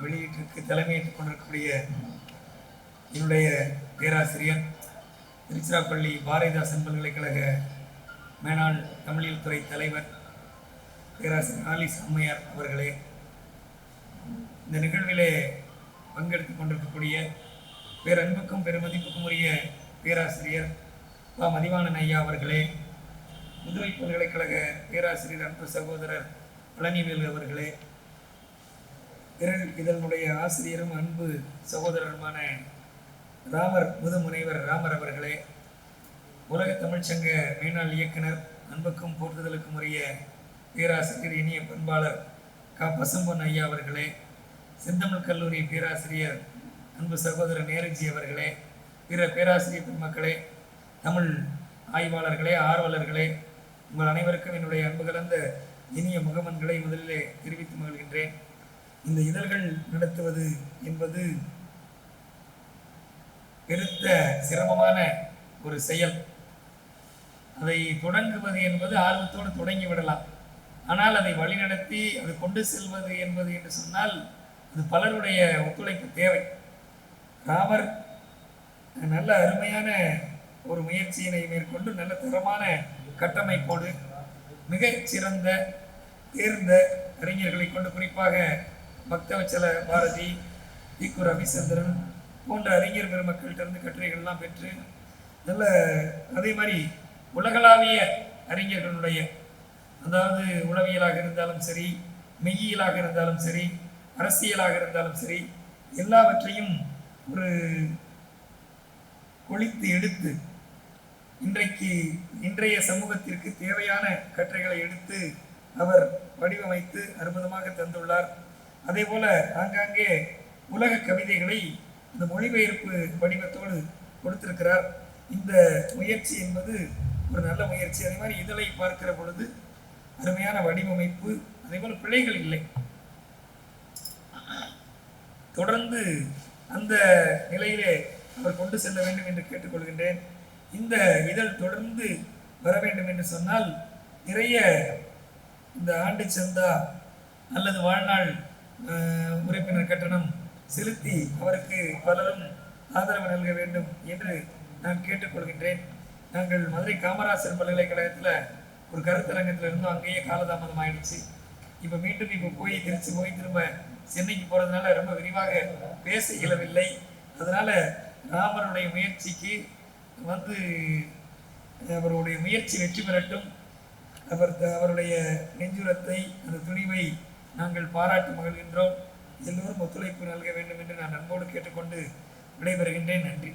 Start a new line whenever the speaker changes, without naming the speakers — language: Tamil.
வெளியீட்டிற்கு தலைமையேற்றுக் கொண்டிருக்கக்கூடிய என்னுடைய பேராசிரியர் திருச்சிராப்பள்ளி பாரதிதாசன் பல்கலைக்கழக மேனாள் தமிழியல் துறை தலைவர் பேராசிரியர் ஆலிஸ் அம்மையார் அவர்களே இந்த நிகழ்விலே பங்கெடுத்துக் கொண்டிருக்கக்கூடிய பேரன்புக்கும் பெருமதிப்புக்கும் உரிய பேராசிரியர் பா. மதிவாணன் ஐயா அவர்களே புதுவை பல்கலைக்கழக பேராசிரியர் அன்பு சகோதரர் பழனிவேலு அவர்களே பிறகு இதனுடைய ஆசிரியரும் அன்பு சகோதரருமான ராமர் முதுமுனைவர் ராமர் அவர்களே உலக தமிழ்ச்சங்க மேனாள் இயக்குனர் அன்புக்கும் போற்றுதலுக்கும் உரிய பேராசிரியர் இனிய பண்பாளர் க. பசும்பொன் ஐயா அவர்களே செந்தமிழ் கல்லூரி பேராசிரியர் அன்பு சகோதரர் நேருஜி அவர்களே பிற பேராசிரியர் பெருமக்களே தமிழ் ஆய்வாளர்களே ஆர்வலர்களே உங்கள் அனைவருக்கும் என்னுடைய அன்பு கலந்த இனிய முகமன்களை முதலிலே தெரிவித்து மகிழ்கின்றேன். இந்த இதழ்கள் நடத்துவது என்பது பெருத்த சிரமமான ஒரு செயல். அதை தொடங்குவது என்பது ஆர்வத்தோடு தொடங்கி விடலாம். ஆனால் அதை வழிநடத்தி அதை கொண்டு செல்வது என்பது என்று சொன்னால் அது பலருடைய ஒத்துழைப்பு தேவை. ராமர் நல்ல அருமையான ஒரு முயற்சியினை மேற்கொண்டு நல்ல தரமான கட்டமைப்போடு மிகச்சிறந்த தேர்ந்த அறிஞர்களை கொண்டு குறிப்பாக பக்தவச்சல பாரதி திக்கு ரவிச்சந்திரன் போன்ற அறிஞர் பெருமக்கள்கிட்ட கட்டுரைகள்லாம் பெற்று நல்ல அதே மாதிரி உலகளாவிய அறிஞர்களுடைய அதாவது உளவியலாக இருந்தாலும் சரி மெய்யியலாக இருந்தாலும் சரி அரசியலாக இருந்தாலும் சரி எல்லாவற்றையும் ஒரு கொளித்து எடுத்து இன்றைக்கு இன்றைய சமூகத்திற்கு தேவையான கட்டுரைகளை எடுத்து அவர் வடிவமைத்து அற்புதமாக தந்துள்ளார். அதே போல ஆங்காங்கே உலக கவிதைகளை இந்த மொழிபெயர்ப்பு வடிவத்தோடு கொடுத்திருக்கிறார். இந்த முயற்சி என்பது ஒரு நல்ல முயற்சி. அதே மாதிரி இதழை பார்க்கிற பொழுது அருமையான வடிவமைப்பு அதே போல பிழைகள் இல்லை. தொடர்ந்து அந்த நிலையிலே அவர் கொண்டு செல்ல வேண்டும் என்று கேட்டுக்கொள்கின்றேன். இந்த இதழ் தொடர்ந்து வர வேண்டும் என்று சொன்னால் நிறைய இந்த ஆண்டு சந்தா அல்லது வாழ்நாள் உறுப்பினர் கட்டணம் செலுத்தி அவருக்கு பலரும் ஆதரவு நல்க வேண்டும் என்று நான் கேட்டுக்கொள்கின்றேன். நாங்கள் மதுரை காமராசர் பல்கலைக்கழகத்தில் ஒரு கருத்தரங்கத்தில் இருந்தோம் அங்கேயே காலதாமதம் ஆயிடுச்சு இப்போ மீண்டும் இப்போ போய் திருச்சி போய் திரும்ப சென்னைக்கு போகிறதுனால ரொம்ப விரிவாக பேச இயலவில்லை. அதனால் ராமருடைய முயற்சிக்கு வந்து அவருடைய முயற்சி வெற்றி பெறட்டும். அவர் அவருடைய நெஞ்சுரத்தை அந்த துணிவை நாங்கள் பாராட்டி மகிழ்கின்றோம். எல்லோரும் ஒத்துழைப்பு நல்க வேண்டும் என்று நான் அன்போடு கேட்டுக்கொண்டு விடைபெறுகின்றேன். நன்றி.